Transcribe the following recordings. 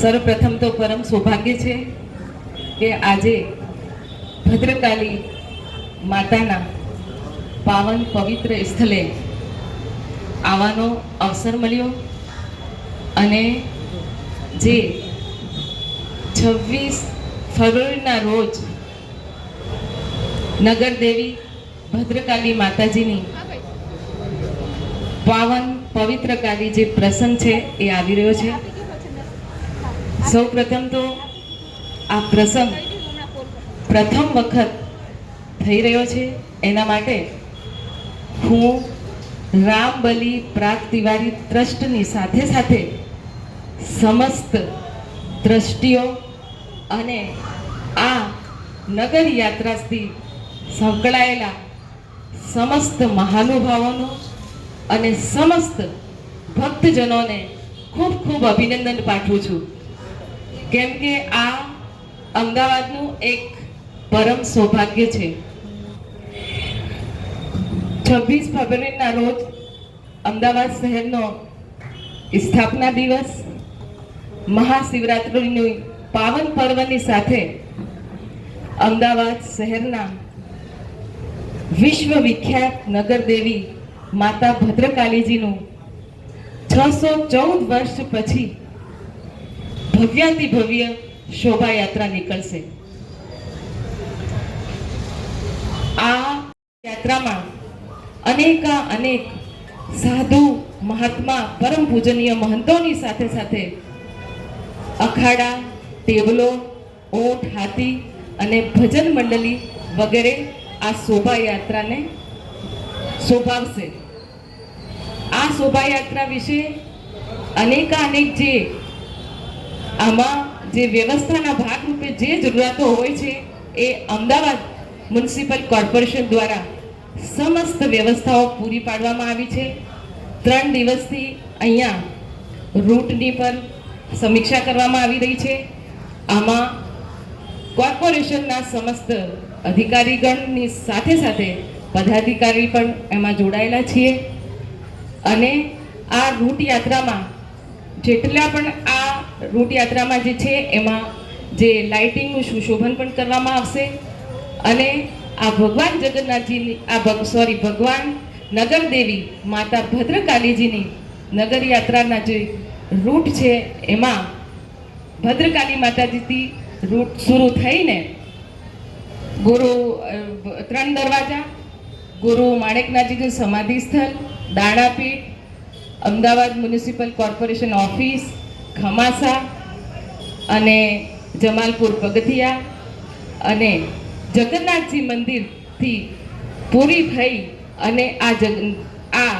સર્વપ્રથમ તો પરમ સૌભાગ્ય છે કે આજે ભદ્રકાલી માતાના પાવન પવિત્ર સ્થળે આવવાનો અવસર મળ્યો અને જે છવ્વીસ ફેબ્રુઆરીના રોજ નગરદેવી ભદ્રકાલી માતાજીની પાવન પવિત્રકારી જે પ્રસંગ છે એ આવી રહ્યો છે. સૌ પ્રથમ તો આ પ્રસંગ પ્રથમ વખત થઈ રહ્યો છે. એના માટે હું રામબલી પ્રાગ તિવારી ટ્રસ્ટની સાથે સાથે સમસ્ત દ્રષ્ટિઓ અને આ નગર યાત્રાથી સંકળાયેલા સમસ્ત મહાનુભાવોનો અને સમસ્ત ભક્તજનોને ખૂબ ખૂબ અભિનંદન પાઠવું છું. કેમ કે આ અમદાવાદનું એક પરમ સૌભાગ્ય છે. છવ્વીસ ફેબ્રુઆરીના રોજ અમદાવાદ શહેરનો સ્થાપના દિવસ, મહાશિવરાત્રિની પાવન પર્વની સાથે અમદાવાદ શહેરના વિશ્વ વિખ્યાત નગરદેવી માતા ભદ્રકાલીજીનું છસો ચૌદ વર્ષ પછી ભવ્યાતિ ભવ્ય શોભાયાત્રા નીકળશે. આ યાત્રામાં અનેકા અનેક સાધુ મહાત્મા પરમ પૂજનીય મહંતોની સાથે સાથે અખાડા, ટેબલો ઊંટ હાથી અને ભજન મંડળી વગેરે આ શોભાયાત્રાને શોભાવશે. આ શોભાયાત્રા વિશે અનેકા અનેક જે આમાં જે વ્યવસ્થાના ભાગરૂપે જે જરૂરિયાતો હોય છે એ અમદાવાદ મ્યુનિસિપલ કોર્પોરેશન દ્વારા સમસ્ત વ્યવસ્થાઓ પૂરી પાડવામાં આવી છે. ત્રણ દિવસથી અહીંયા રૂટની પર સમીક્ષા કરવામાં આવી રહી છે. આમાં કોર્પોરેશનના સમસ્ત અધિકારીગણની સાથે સાથે પદાધિકારી પણ એમાં જોડાયેલા છીએ. અને આ રૂટ યાત્રામાં જેટલા પણ આ રૂટ યાત્રામાં જે છે, એમાં જે લાઇટિંગનું સુશોભન પણ કરવામાં આવશે. અને આ ભગવાન જગન્નાથજીની, આ સોરી ભગવાન નગરદેવી માતા ભદ્રકાલીજીની નગર યાત્રાના જે રૂટ છે, એમાં ભદ્રકાલી માતાજીથી રૂટ શરૂ થઈને ગુરુ ત્રણ દરવાજા, ગુરુ માણેકનાથજીનું સમાધિ સ્થળ, Danapith, Ahmedabad municipal corporation office Khamasa અને જમાલપુર પગથિયા અને જગન્નાથજી મંદિરથી પૂરી થઈ અને આ જગ, આ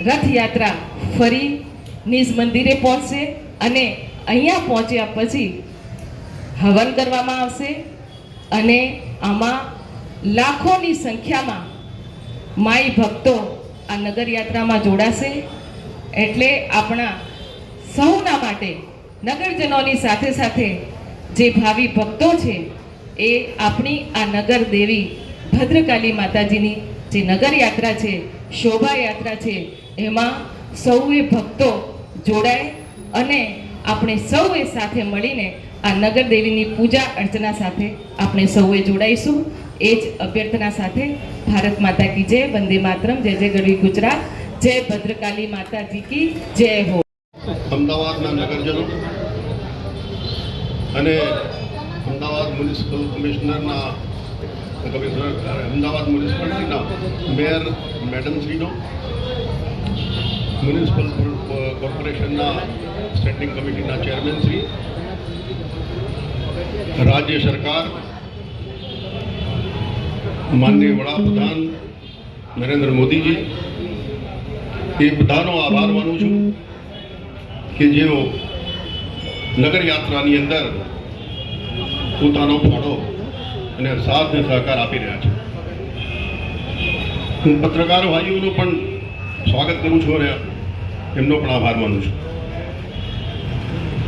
રથયાત્રા ફરી નિજ મંદિરે પહોંચશે અને અહીંયા પહોંચ્યા પછી હવન કરવામાં આવશે અને આમાં લાખોની સંખ્યામાં માઈ ભક્તો આ નગરયાત્રામાં જોડાશે. એટલે આપણા સૌના માટે નગરજનોની સાથે સાથે જે ભાવિ ભક્તો છે, એ આપણી આ નગર દેવી ભદ્રકાલી માતાજીની જે નગર યાત્રા છે, શોભા યાત્રા છે, એમાં સૌએ ભક્તો જોડાય અને આપણે સૌએ સાથે મળીને આ નગર દેવીની પૂજા અર્ચના સાથે આપણે સૌએ જોડાઈશું. એ જ અભ્યર્થના સાથે ભારત માતા કી જય, વંદે માતરમ, જય જય ગઢવી ગુજરાત, જય ભદ્રકાલી માતાજી કી જય હો. અમદાવાદના નગરજનો અને અમદાવાદ મ્યુનિસિપલ કમિશનરના કમિશનર અમદાવાદ મ્યુનિસિપાલિટીના મેયર મેડમશ્રીનો, મ્યુનિસિપલ કોર્પોરેશનના સ્ટેન્ડિંગ કમિટીના ચેરમેનશ્રી, રાજ્ય સરકાર, માનનીય વડાપ્રધાન નરેન્દ્ર મોદીજી, એ બધાનો આભાર માનું છું. કે જેઓ નગર યાત્રાની અંદર પોતાનો ફાળો અને સાથ ને સહકાર આપી રહ્યા છે. હું પત્રકાર ભાઈઓનું પણ સ્વાગત કરું છું અને એમનો પણ આભાર માનું છું.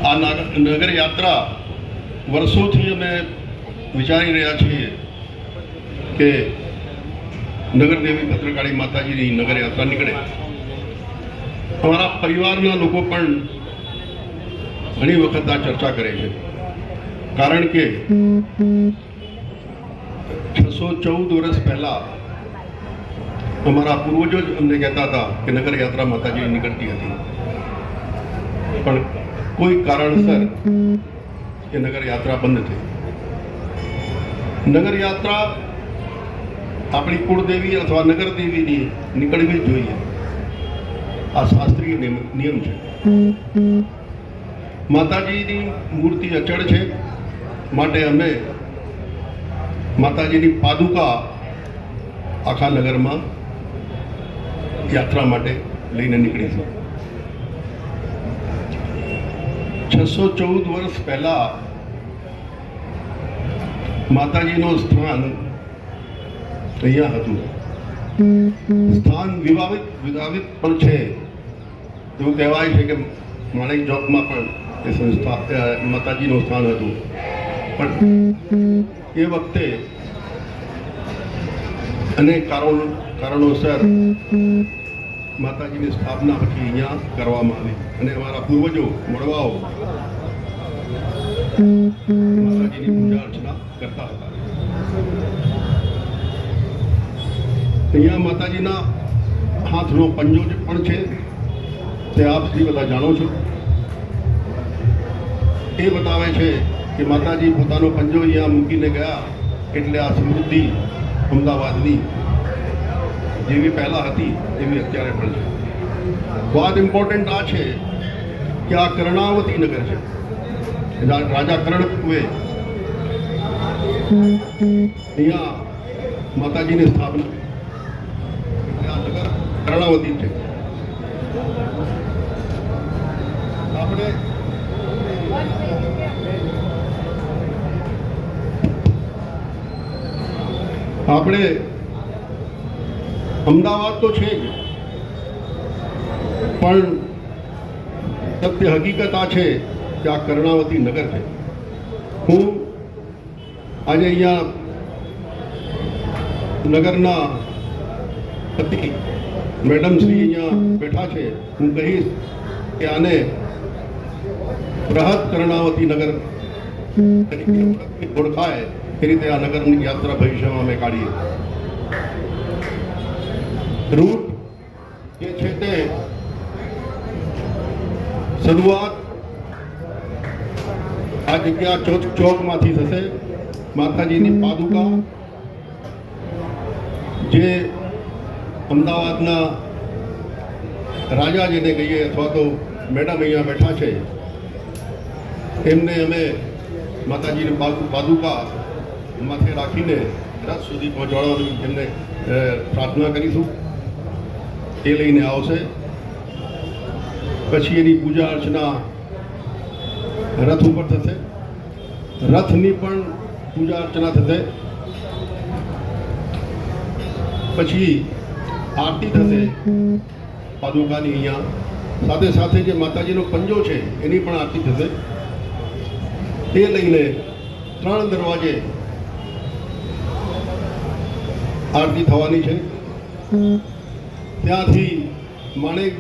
આ નગરયાત્રા નગર યાત્રા વર્ષોથી અમે વિચારી રહ્યા છીએ કે નગરદેવી પત્રકારી માતાજીની નગર યાત્રા નીકળે. અમારા પરિવારના લોકો પણ ઘણી વખત આ ચર્ચા કરે છે. કારણ કે છસો ચૌદ વર્ષ પહેલા અમારા પૂર્વજો જ અમને કહેતા હતા કે નગર યાત્રા માતાજી નીકળતી હતી. પણ કોઈ કારણસર એ નગર યાત્રા બંધ થઈ. નગર યાત્રા આપણી કુળદેવી અથવા નગર દેવીની નીકળવી જોઈએ. આ શાસ્ત્રીય નિયમ છે. માતાજીની મૂર્તિ અચળ છે. માટે અમે માતાજીની પાદુકા આખા નગરમાં યાત્રા માટે લઈને નીકળીશું. છસો ચૌદ વર્ષ પહેલા માતાજીનું સ્થાન અહીંયા હતું. સ્થાન વિવાહિત વિવાહિત પણ છે. એવું કહેવાય છે કે માણેક ચોકમાં પણ એ સંસ્થા માતાજીનું સ્થાન હતું. પણ એ વખતે અનેક કારણો, કારણોસર માતાજીની સ્થાપના પછી અહીંયા કરવામાં આવી. અને અમારા પૂર્વજો મળવાઓ માતાજીની પૂજા અર્ચના કરતા હતા. અહીંયા માતાજીના હાથનો પંજો પણ છે. તે આપ શ્રી બધા જાણો છો? એ બતાવે છે કે માતાજી પોતાનો પંજો અહીંયા મૂકીને ગયા એટલે આ સમૃદ્ધિ અમદાવાદની જેવી પહેલા હતી એવી અત્યારે પણ છે. વાત ઇમ્પોર્ટન્ટ આ છે કે આ કર્ણાવતી નગર છે. રાજા કર્ણકુએ અહીંયા માતાજીની સ્થાપના. કર્ણાવતી છે. આપણે આપણે અમદાવાદ તો છે જ, પણ સત્ય હકીકત આ છે કે આ કર્ણાવતી નગર છે. હું આજે અહીંયા નગરના મેડમ શ્રી અહીંયા બેઠા છે. હું કહીશ કે આને બૃહદ કર્ણાવતી નગર તરીકે ઓળખાય. એ રીતે આ નગરની યાત્રા ભવિષ્યમાં અમે કાઢીએ. રૂટ જે છે તે શરૂઆત આ જગ્યા ચોક ચોકમાંથી થશે. માતાજીની પાદુકા જે અમદાવાદના રાજા જેને કહીએ અથવા તો મેડમ અહીંયા બેઠા છે. એમને અમે માતાજીને પાદુ પાદુકા માથે રાખીને રાત સુધી પહોંચાડવાની એમને પ્રાર્થના કરીશું. એ લઈને આવશે. પછી એની પૂજા અર્ચના રથ ઉપર થશે. રથની પણ પૂજા અર્ચના થશે. પછી આરતી થશે પાદુકાની અહીંયા. સાથે સાથે જે માતાજીનો પંજો છે, એની પણ આરતી થશે. તે લઈને ત્રણ દરવાજે આરતી થવાની છે. ત્યાંથી માણેક